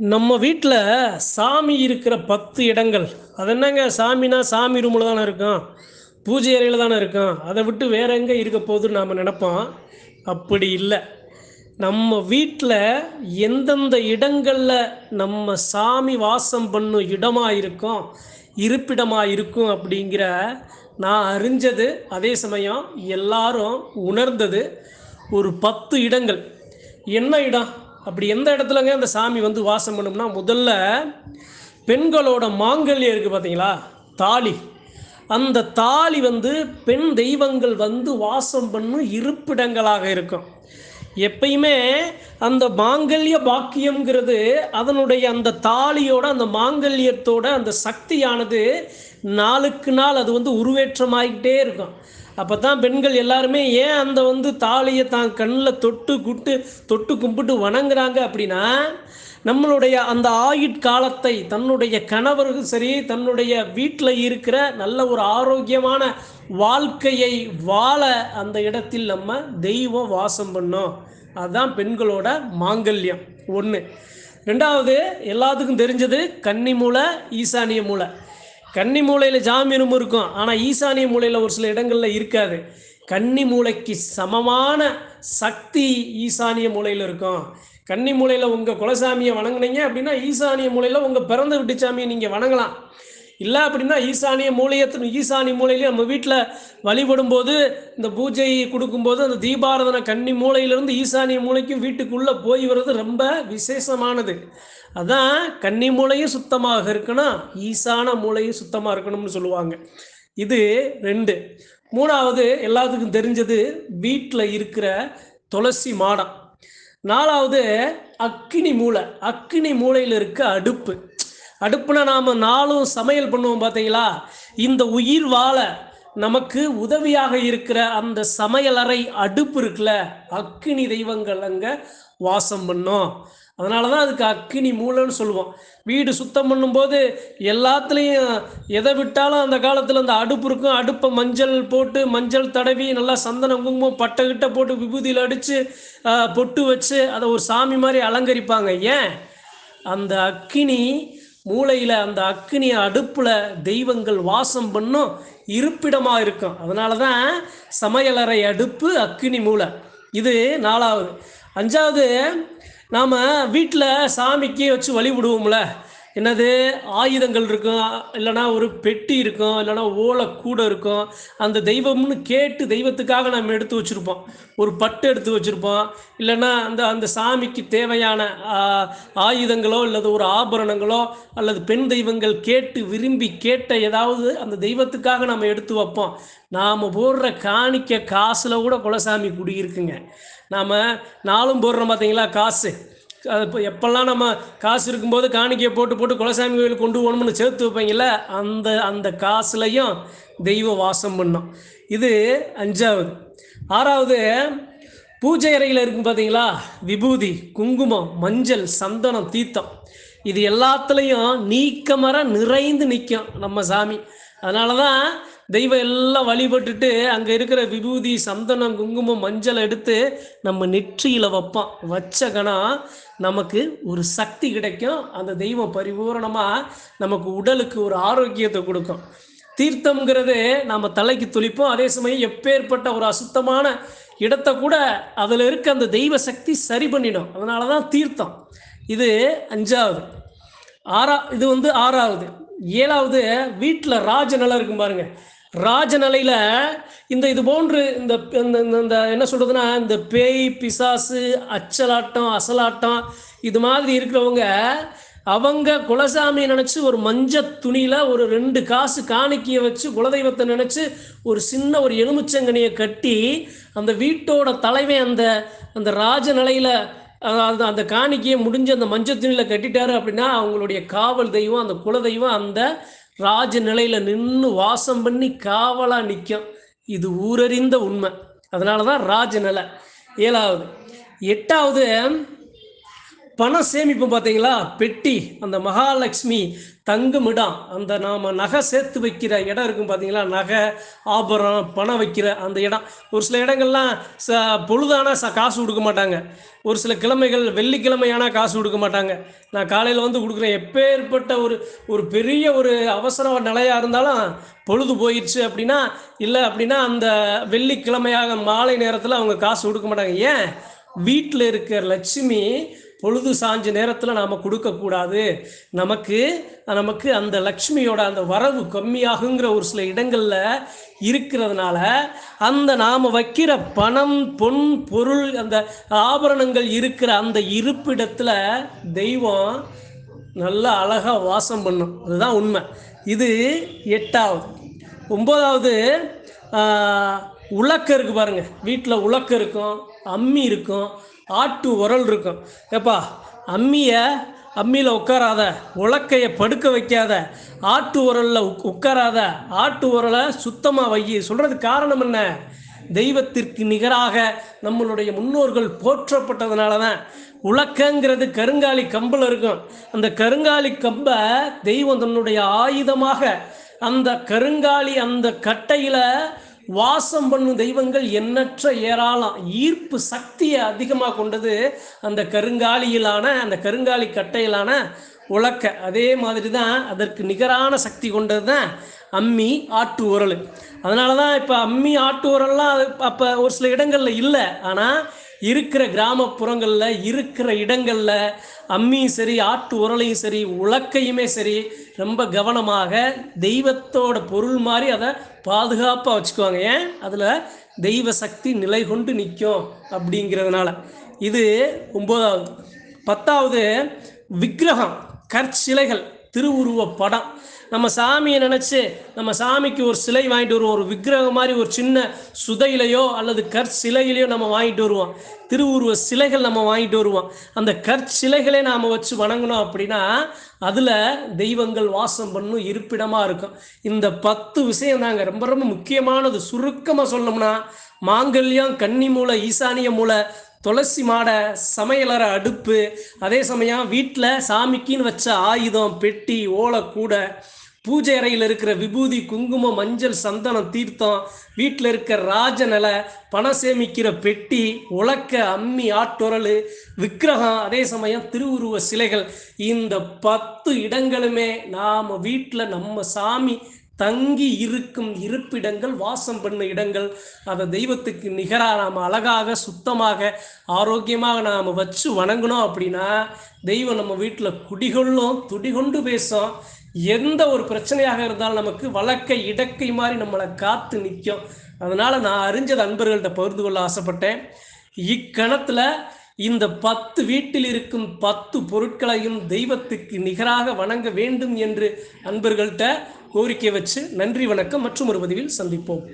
நம்ம வீட்டில் சாமி இருக்கிற பத்து இடங்கள். அது என்னங்க? சாமினா சாமி ரூமில் தானே இருக்கும். பூஜை அறையில் தானே இருக்கும். அதை விட்டு வேற எங்கே இருக்க போகுதுன்னு நாம் நினப்போம். அப்படி இல்லை. நம்ம வீட்டில் எந்தெந்த இடங்களில் நம்ம சாமி வாசம் பண்ணும் இடமாக இருக்கும் இருப்பிடமாக இருக்கும் அப்படிங்கிற நான் அறிஞ்சது அதே சமயம் எல்லாரும் உணர்ந்தது ஒரு பத்து இடங்கள். என்ன இடம்? அப்படி எந்த இடத்துலங்க அந்த சாமி வந்து வாசம் பண்ணும்னா முதல்ல பெண்களோட மாங்கல்யம் இருக்குது பார்த்தீங்களா தாலி. அந்த தாலி வந்து பெண் தெய்வங்கள் வந்து வாசம் பண்ணும் இருப்பிடங்களாக இருக்கும். எப்பயுமே அந்த மாங்கல்ய பாக்கியம்ங்கிறது அதனுடைய அந்த தாலியோட அந்த மாங்கல்யத்தோட அந்த சக்தியானது நாளுக்கு நாள் அது வந்து உருவேற்றமாகிட்டே இருக்கும். அப்போ தான் பெண்கள் எல்லாருமே ஏன் அந்த வந்து தாலியை தான் கண்ணில் தொட்டு குட்டு தொட்டு கும்பிட்டு வணங்குறாங்க அப்படின்னா நம்மளுடைய அந்த ஆயுட்காலத்தை தன்னுடைய கணவருக்கு சரி தன்னுடைய வீட்டில் இருக்கிற நல்ல ஒரு ஆரோக்கியமான வாழ்க்கையை வாழ அந்த இடத்தில் நம்ம தெய்வம் வாசம் பண்ணோம். அதுதான் பெண்களோட மாங்கல்யம். ஒன்று ரெண்டாவது எல்லாத்துக்கும் தெரிஞ்சது கன்னி மூலை ஈசானிய மூலை கன்னி மூலையில் ஜாமீனும் இருக்கும். ஆனால் ஈசானிய மூலையில் ஒரு சில இடங்களில் இருக்காது. கன்னி மூளைக்கு சமமான சக்தி ஈசானிய மூலையில் இருக்கும். கன்னி மூலையில் உங்கள் குலசாமியை வணங்கினீங்க அப்படின்னா ஈசானிய மூலையில் உங்கள் பிறந்த விட்டு சாமியை நீங்கள் வணங்கலாம். இல்லை அப்படின்னா ஈசானிய மூலையத்து ஈசானிய மூலையிலேயே நம்ம வீட்டில் வழிபடும் போது இந்த பூஜை கொடுக்கும்போது அந்த தீபாரதனை கன்னி மூலையிலேருந்து ஈசானிய மூலைக்கும் வீட்டுக்குள்ளே போய் வர்றது ரொம்ப விசேஷமானது. அதான் கன்னி மூலையும் சுத்தமாக இருக்கணும் ஈசான மூலையும் சுத்தமாக இருக்கணும்னு சொல்லுவாங்க. இது ரெண்டு. மூணாவது எல்லாத்துக்கும் தெரிஞ்சது வீட்டில் இருக்கிற துளசி மாடம். நாலாவது அக்கினி மூளை. அக்கினி மூலையில் இருக்க அடுப்பு. அடுப்பில் நாம் நாளும் சமையல் பண்ணுவோம் பார்த்தீங்களா இந்த உயிர் வாழ நமக்கு உதவியாக இருக்கிற அந்த சமையலறை அடுப்பு இருக்குல்ல அக்கினி தெய்வங்கள் அங்கே வாசம் பண்ணும். அதனால தான் அதுக்கு அக்கினி மூலன்னு சொல்லுவோம். வீடு சுத்தம் பண்ணும்போது எல்லாத்துலேயும் எதை விட்டாலும் அந்த காலத்தில் அந்த அடுப்பு இருக்கும். அடுப்பை மஞ்சள் போட்டு மஞ்சள் தடவி நல்லா சந்தனம் குங்குமம் பட்டை கிட்ட போட்டு விபூதியில் அடித்து பொட்டு வச்சு அதை ஒரு சாமி மாதிரி அலங்கரிப்பாங்க. ஏன்? அந்த அக்கினி மூளையில் அந்த அக்னி அடுப்பில் தெய்வங்கள் வாசம் பண்ணும் இருப்பிடமாக இருக்கும். அதனால தான் சமையலறை அடுப்பு அக்னி மூளை. இது நாலாவது. அஞ்சாவது நாம் வீட்டில் சாமிக்கு வச்சு வழிபடுவோம்ல. என்னது ஆயுதங்கள் இருக்கும் இல்லைனா ஒரு பெட்டி இருக்கும் இல்லைனா ஓலை கூடை இருக்கும் அந்த தெய்வம்னு கேட்டு தெய்வத்துக்காக நம்ம எடுத்து வச்சுருப்போம். ஒரு பட்டு எடுத்து வச்சுருப்போம். இல்லைன்னா அந்த அந்த சாமிக்கு தேவையான ஆயுதங்களோ அல்லது ஒரு ஆபரணங்களோ அல்லது பெண் தெய்வங்கள் கேட்டு விரும்பி கேட்ட ஏதாவது அந்த தெய்வத்துக்காக நம்ம எடுத்து வைப்போம். நாம் போடுற காணிக்க காசில் கூட குலசாமி குடியிருக்குங்க. நாம் நாளும் போடுறோம் பார்த்தீங்களா காசு? இப்போ எப்பெல்லாம் நம்ம காசு இருக்கும்போது காணிக்கையை போட்டு போட்டு குலசாமி கோயில் கொண்டு போகணும்னு சேர்த்து வைப்பீங்கள அந்த அந்த காசுலையும் தெய்வம் வாசம் பண்ணும். இது அஞ்சாவது. ஆறாவது பூஜை அறையில் இருக்கும் பார்த்தீங்களா விபூதி குங்குமம் மஞ்சள் சந்தனம் தீர்த்தம். இது எல்லாத்துலேயும் நீக்கமர நிறைந்து நிற்கும் நம்ம சாமி. அதனால தான் தெய்வம் எல்லாம் வழிபட்டுட்டு அங்கே இருக்கிற விபூதி சந்தனம் குங்குமம் மஞ்சள் எடுத்து நம்ம நெற்றியில் வைப்போம் வச்ச கணம் நமக்கு ஒரு சக்தி கிடைக்கும். அந்த தெய்வம் பரிபூரணமாக நமக்கு உடலுக்கு ஒரு ஆரோக்கியத்தை கொடுக்கும். தீர்த்தம்ங்கிறது நம்ம தலைக்கு துளிப்போம். அதே சமயம் எப்பேற்பட்ட ஒரு அசுத்தமான இடத்தை கூட அதில் இருக்க அந்த தெய்வ சக்தி சரி பண்ணிடும். அதனால தான் தீர்த்தம். இது அஞ்சாவது. ஆறா இது வந்து ஆறாவது. ஏழாவது வீட்டில் ராஜநிலை இருக்கும் பாருங்கள் ராஜநிலையில் இந்த இது போன்று இந்த இந்த என்ன சொல்றதுன்னா இந்த பேய் பிசாசு அச்சலாட்டம் அசலாட்டம் இது மாதிரி இருக்கிறவங்க அவங்க குலசாமியை நினச்சி ஒரு மஞ்ச துணியில் ஒரு ரெண்டு காசு காணிக்கையை வச்சு குலதெய்வத்தை நினச்சி ஒரு சின்ன ஒரு எலுமிச்சங்கனியை கட்டி அந்த வீட்டோட தலைவன் அந்த அந்த ராஜ நிலையில் அந்த அந்த காணிக்கையை முடிஞ்சு அந்த மஞ்சள் துணியில் கட்டிட்டாரு அப்படின்னா அவங்களுடைய காவல் தெய்வம் அந்த குலதெய்வம் அந்த ராஜ நிலையில் நின்று வாசம் பண்ணி காவலாக நிற்கும் இது ஊரறிந்த உண்மை. அதனால தான் ராஜ நிலை. ஏழாவது. எட்டாவது பணம் சேமிப்போம் பார்த்தீங்களா? பெட்டி அந்த மகாலட்சுமி தங்குமிடம் அந்த நாம் நகை சேர்த்து வைக்கிற இடம் இருக்கும் பார்த்தீங்களா? நகை ஆபரணம் பணம் வைக்கிற அந்த இடம். ஒரு சில இடங்கள்லாம் ச பொழுதானா ச காசு கொடுக்க மாட்டாங்க. ஒரு சில கிழமைகள் வெள்ளிக்கிழமையானா காசு கொடுக்க மாட்டாங்க. நான் காலையில் வந்து கொடுக்குறேன். எப்பேற்பட்ட ஒரு ஒரு பெரிய ஒரு அவசர நிலையாக இருந்தாலும் பொழுது போயிடுச்சு அப்படின்னா இல்லை அப்படின்னா அந்த வெள்ளிக்கிழமையாக மாலை நேரத்தில் அவங்க காசு கொடுக்க மாட்டாங்க. ஏன்? வீட்டில் இருக்கிற லட்சுமி பொழுது சாஞ்ச நேரத்தில் நாம் கொடுக்கக்கூடாது நமக்கு நமக்கு அந்த லக்ஷ்மியோட அந்த வரவு கம்மியாகுங்கிற ஒரு சில இடங்களில் இருக்கிறதுனால அந்த நாம் வைக்கிற பணம் பொன் பொருள் அந்த ஆபரணங்கள் இருக்கிற அந்த இருப்பிடத்தில் தெய்வம் நல்லா அழகாக வாசம் பண்ணும். அதுதான் உண்மை. இது எட்டாவது. ஒம்போதாவது உலக்க இருக்குது பாருங்கள் வீட்டில் உலக்க இருக்கும் அம்மி இருக்கும். ஆட்டு உரல் இருக்கும். ஏப்பா அம்மியை அம்மியில் உட்காராத உலக்கையை படுக்க வைக்காத ஆட்டு உரலில் உக் உட்காராத ஆட்டு உரலை சுத்தமாக வை. சொல்கிறதுக்கு காரணம் என்ன? தெய்வத்திற்கு நிகராக நம்மளுடைய முன்னோர்கள் போற்றப்பட்டதுனால தான் உலக்கங்கிறது கருங்காலி கம்பில் இருக்கும். அந்த கருங்காலி கம்பை தெய்வம் தன்னுடைய ஆயுதமாக அந்த கருங்காலி அந்த கட்டையில் வாசம் பண்ணும் தெய்வங்கள் எண்ணற்ற ஏராளம். ஈர்ப்பு சக்தியை அதிகமாக கொண்டது அந்த கருங்காலியிலான அந்த கருங்காலி கட்டையிலான உலக்க. அதே மாதிரி தான் அதற்கு நிகரான சக்தி கொண்டது தான் அம்மி ஆட்டு உரல். அதனால தான் இப்போ அம்மி ஆட்டு உரல்லாம் அது அப்போ ஒரு சில இடங்களில் இல்லை. ஆனால் இருக்கிற கிராமப்புறங்களில் இருக்கிற இடங்களில் அம்மியும் சரி ஆட்டு உரலையும் சரி உலக்கையுமே சரி ரொம்ப கவனமாக தெய்வத்தோட பொருள் மாதிரி அதை பாதுகாப்பாக வச்சுக்குவாங்க. ஏன்? அதில் தெய்வ சக்தி நிலை கொண்டு நிற்கும் அப்படிங்கிறதுனால. இது ஒம்போதாவது. பத்தாவது விக்கிரகம் கற்சிலைகள் திருவுருவ படம். நம்ம சாமியை நினச்சி நம்ம சாமிக்கு ஒரு சிலை வாங்கிட்டு வருவோம். ஒரு விக்கிரகம் மாதிரி ஒரு சின்ன சுதையிலையோ அல்லது கற்சிலையிலையோ நம்ம வாங்கிட்டு வருவோம். திருவுருவ சிலைகள் நம்ம வாங்கிட்டு வருவோம். அந்த கற்சிலைகளே நாம் வச்சு வணங்கினோம் அப்படின்னா அதில் தெய்வங்கள் வாசம் பண்ணும் இருப்பிடமாக இருக்கும். இந்த பத்து விஷயம் தாங்க ரொம்ப ரொம்ப முக்கியமானது. சுருக்கமாக சொல்லணும்னா மாங்கல்யம் கன்னி மூளை ஈசானிய மூலை துளசி மாடை சமையலற அடுப்பு அதே சமயம் வீட்டில் சாமிக்குன்னு வச்ச ஆயுதம் பெட்டி ஓலை கூடை பூஜை அறையில் இருக்கிற விபூதி குங்குமம் மஞ்சள் சந்தனம் தீர்த்தம் வீட்டில் இருக்கிற ராஜநிலை பணம் சேமிக்கிற பெட்டி உலக்க அம்மி ஆட்டொரல் விக்கிரகம் அதே சமயம் திருவுருவ சிலைகள். இந்த பத்து இடங்களுமே நாம் வீட்டில் நம்ம சாமி தங்கி இருக்கும் இருப்பிடங்கள் வாசம் பண்ண இடங்கள். அதை தெய்வத்துக்கு நிகராக நாம் அழகாக சுத்தமாக ஆரோக்கியமாக நாம் வச்சு வணங்கினோம் அப்படின்னா தெய்வம் நம்ம வீட்டில் குடிகொள்ளும் துடிகொண்டு பேசும். எந்த ஒரு பிரச்சனையாக இருந்தாலும் நமக்கு வழக்கை இடக்கை மாதிரி நம்மளை காத்து நிற்கும். அதனால் நான் அறிஞ்சது அன்பர்கள்ட்ட பகிர்ந்து கொள்ள ஆசைப்பட்டேன். இக்கணத்தில் இந்த பத்து வீட்டில் இருக்கும் பத்து பொருட்களையும் தெய்வத்துக்கு நிகராக வணங்க வேண்டும் என்று அன்பர்கள்ட்ட கோரிக்கை வச்சு நன்றி வணக்கம் மற்றும் ஒரு பதிவில் சந்திப்போம்.